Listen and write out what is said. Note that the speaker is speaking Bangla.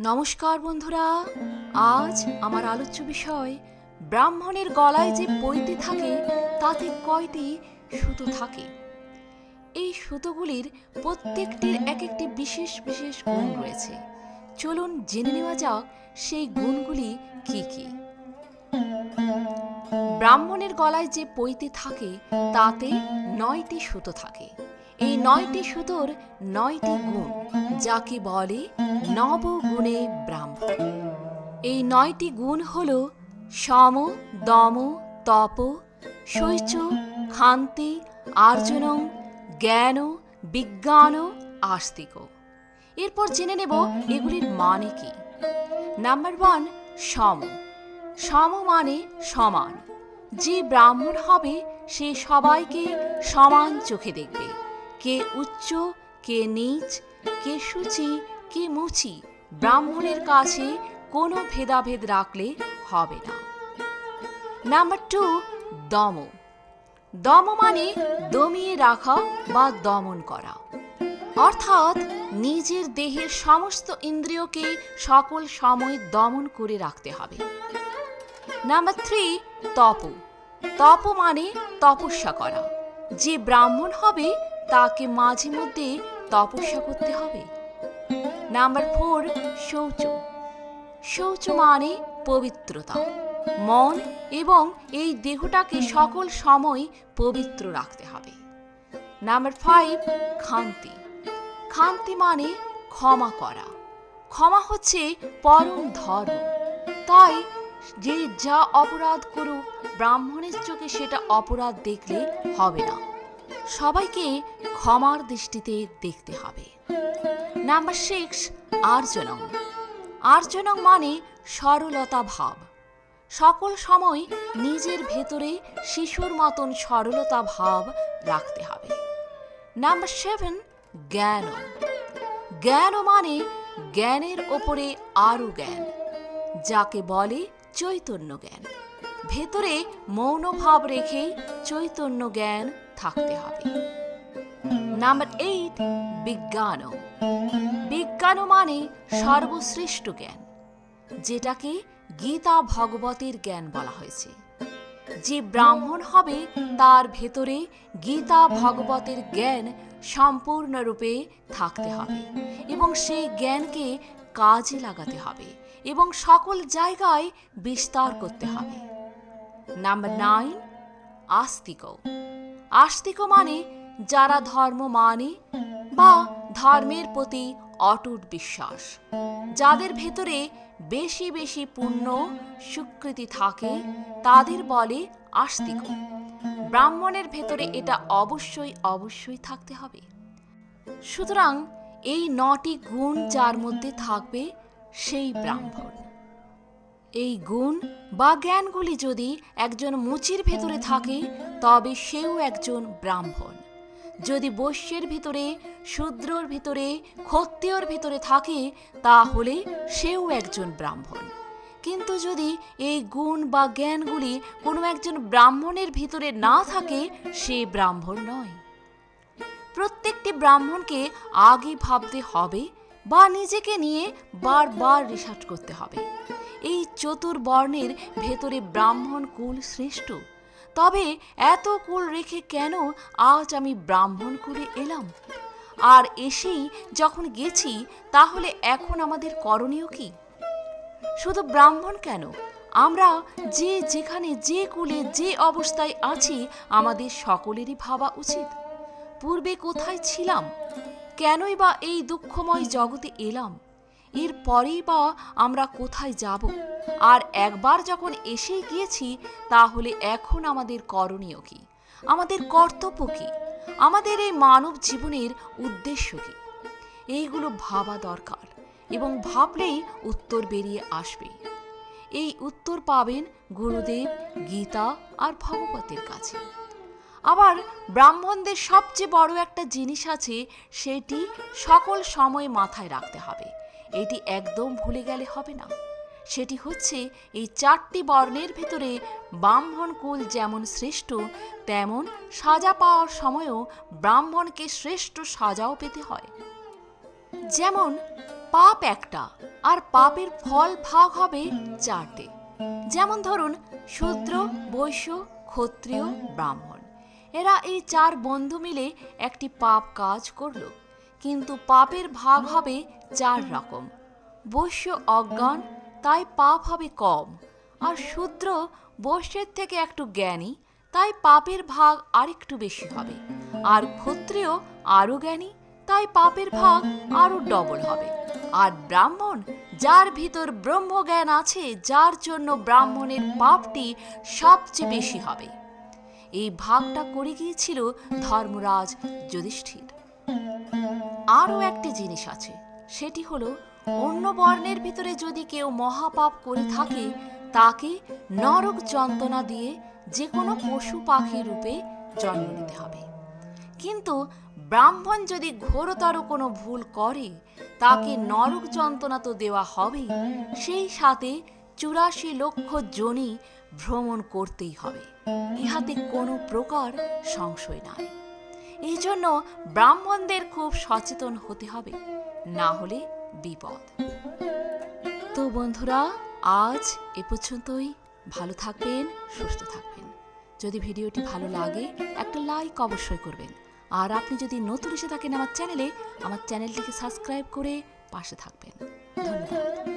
নমস্কার বন্ধুরা। আজ আমার আলোচ্য বিষয়, ব্রাহ্মণের গলায় যে পৈতে থাকে, তাতে কয়টি সুতো থাকে? এই সুতোগুলির প্রত্যেকটির এক একটি বিশেষ বিশেষ গুণ রয়েছে। চলুন জেনে নেওয়া যাক সেই গুণগুলি কি কি। ব্রাহ্মণের গলায় যে পৈতে থাকে, তাতে নয়টি সুতো থাকে। এই নয়টি সুতোর নয়টি গুণ, যাকে বলে নবগুণে ব্রাহ্মণ। এই নয়টি গুণ হল সম, দম, তপ, শৈচ ক্ষান্তি আর্জনং, জ্ঞান, বিজ্ঞান, আস্তিক। এরপর জেনে নেব এগুলির মানে কি। নাম্বার ওয়ান, সম। সম মানে সমান। যে ব্রাহ্মণ হবে, সে সবাইকে সমান চোখে দেখবে। কে উচ্চ, কে নীচ, কে সূচি, কে মুচি, ব্রাহ্মণের কাছে কোনো ভেদাভেদ রাখলে হবে না। নাম্বার টু দম। দম মানে দমিয়ে রাখা বা দমন করা। অর্থাৎ নিজের দেহের সমস্ত ইন্দ্রিয়কে সকল সময় দমন করে রাখতে হবে। নাম্বার থ্রি তপ। তপ মানে তপস্যা করা। যে ব্রাহ্মণ হবে তাকে মাঝে মধ্যে তপস্যা করতে হবে। নাম্বার ফোর, শৌচ। শৌচ মানে পবিত্রতা। মন এবং এই দেহটাকে সকল সময় পবিত্র রাখতে হবে। Number five, খান্তি। খান্তি মানে ক্ষমা করা। ক্ষমা হচ্ছে পরম ধর্ম। তাই যে যা অপরাধ করুক, ব্রাহ্মণের চোখে সেটা অপরাধ দেখলে হবে না। সবাইকে ক্ষমার দৃষ্টিতে দেখতে হবে। Number six, আর্জনং। আর্জনং মানে সরলতা ভাব। সকল সময় নিজের ভেতরে শিশুর মতন সরলতা ভাব রাখতে হবে। নাম্বার সেভেন জ্ঞান জ্ঞান মানে জ্ঞানের ওপরে আরও জ্ঞান, যাকে বলে চৈতন্য জ্ঞান। ভেতরে মৌনভাব রেখেই চৈতন্য জ্ঞান থাকতে হবে। নাম্বার এইট বিজ্ঞান বিজ্ঞান মানে সর্বশ্রেষ্ঠ জ্ঞান, যেটাকে গীতা ভগবতের জ্ঞান বলা হয়েছে। যে ব্রাহ্মণ হবে, তার ভেতরে গীতা ভগবতের জ্ঞান সম্পূর্ণরূপে থাকতে হবে এবং সেই জ্ঞানকে কাজে লাগাতে হবে এবং সকল জায়গায় বিস্তার করতে হবে। নাম্বার নাইন আস্তিক আস্তিক মানে যারা ধর্ম মানে বা ধর্মের প্রতি অটুট বিশ্বাস, যাদের ভেতরে বেশি বেশি পুণ্য স্বীকৃতি থাকে, তাদের বলে আস্তিক। ব্রাহ্মণের ভেতরে এটা অবশ্যই অবশ্যই থাকতে হবে। সুতরাং এই নটি গুণ যার মধ্যে থাকবে সেই ব্রাহ্মণ। এই গুণ বা জ্ঞানগুলি যদি একজন মুচির ভেতরে থাকে, তবে সেও একজন ব্রাহ্মণ। যদি বৈশ্যের ভিতরে, শূদ্রর ভিতরে, ক্ষত্রিয়র ভিতরে থাকে, তাহলে সেও একজন ব্রাহ্মণ। কিন্তু যদি এই গুণ বা জ্ঞানগুলি কোনো একজন ব্রাহ্মণের ভিতরে না থাকে, সে ব্রাহ্মণ নয়। প্রত্যেকটি ব্রাহ্মণকে আগে ভাবতে হবে বা নিজেকে নিয়ে বারবার রিসার্চ করতে হবে। এই চতুর্বর্ণের ভেতরে ব্রাহ্মণ কুল শ্রেষ্ঠ তবে এত কুল রেখে কেন আজ আমি ব্রাহ্মণ কুলে এলাম? আর এসেই যখন গেছি, তাহলে এখন আমাদের করণীয় কি? শুধু ব্রাহ্মণ কেন? আমরা যে যেখানে যে কুলে যে অবস্থায় আছি, আমাদের সকলেরই ভাবা উচিত। পূর্বে কোথায় ছিলাম? কেনই বা এই দুঃখময় জগতে এলাম? এর পরেই বা আমরা কোথায় যাব? আর একবার যখন এসেই গিয়েছি, তাহলে এখন আমাদের করণীয় কি? আমাদের কর্তব্য কি? আমাদের এই মানব জীবনের উদ্দেশ্য কি? এইগুলো ভাবা দরকার এবং ভাবলেই উত্তর বেরিয়ে আসবে। এই উত্তর পাবেন গুরুদেব, গীতা আর ভগবতের কাছে। আবার ব্রাহ্মণদের সবচেয়ে বড় একটা জিনিস আছে, সেটি সকল সময় মাথায় রাখতে হবে। এটি একদম ভুলে গেলে হবে না। সেটি হচ্ছে এই চারটি বর্ণের ভেতরে ব্রাহ্মণ কুল যেমন শ্রেষ্ঠ, তেমন সাজা পাওয়ার সময়ও ব্রাহ্মণকে শ্রেষ্ঠ সাজাও পেতে হয়। যেমন, পাপ একটা আর পাপের ফল ভাগ হবে চারটে। যেমন ধরুন, শূদ্র, বৈশ্য, ক্ষত্রিয়, ব্রাহ্মণ। এরা এই চার বন্ধু মিলে একটি পাপ কাজ করল। কিন্তু পাপের ভাগ হবে চার রকম। বৈশ্য অজ্ঞান, তাই পাপ হবে কম। আর শূদ্র, বৈশ্যের থেকে একটু জ্ঞানী, তাই পাপের ভাগ আরেকটু বেশি হবে। আর ক্ষত্রিয় আরও জ্ঞানী, তাই পাপের ভাগ আরও ডবল হবে। আর ব্রাহ্মণ, যার ভিতর ব্রহ্মজ্ঞান আছে, যার জন্য ব্রাহ্মণের পাপটি সবচেয়ে বেশি হবে। এই ভাগটা করে গিয়েছিল ধর্মরাজ যুধিষ্ঠির। আরও একটি জিনিস আছে। সেটি হলো, অন্য বর্ণের ভিতরে যদি কেউ মহাপাপ করে থাকে, তাকে নরক যন্ত্রণা দিয়ে যে কোনো পশু পাখি রূপে জন্ম নিতে হবে। কিন্তু ব্রাহ্মণ যদি ঘোরতর কোনো ভুল করে, তাকে নরক যন্ত্রণা তো দেওয়া হবেই সেই সাথে চুরাশি লক্ষ জনি ভ্রমণ করতেই হবে। ইহাতে কোনো প্রকার সংশয় নাই। এই জন্য ব্রাহ্মণদের খুব সচেতন হতে হবে, না হলে বিপদ। তো বন্ধুরা, আজ এ পর্যন্তই। ভালো থাকবেন, সুস্থ থাকবেন। যদি ভিডিওটি ভালো লাগে, একটা লাইক অবশ্যই করবেন। আর আপনি যদি নতুন এসে থাকেন আমার চ্যানেলে, আমার চ্যানেলটিকে সাবস্ক্রাইব করে পাশে থাকবেন। ধন্যবাদ।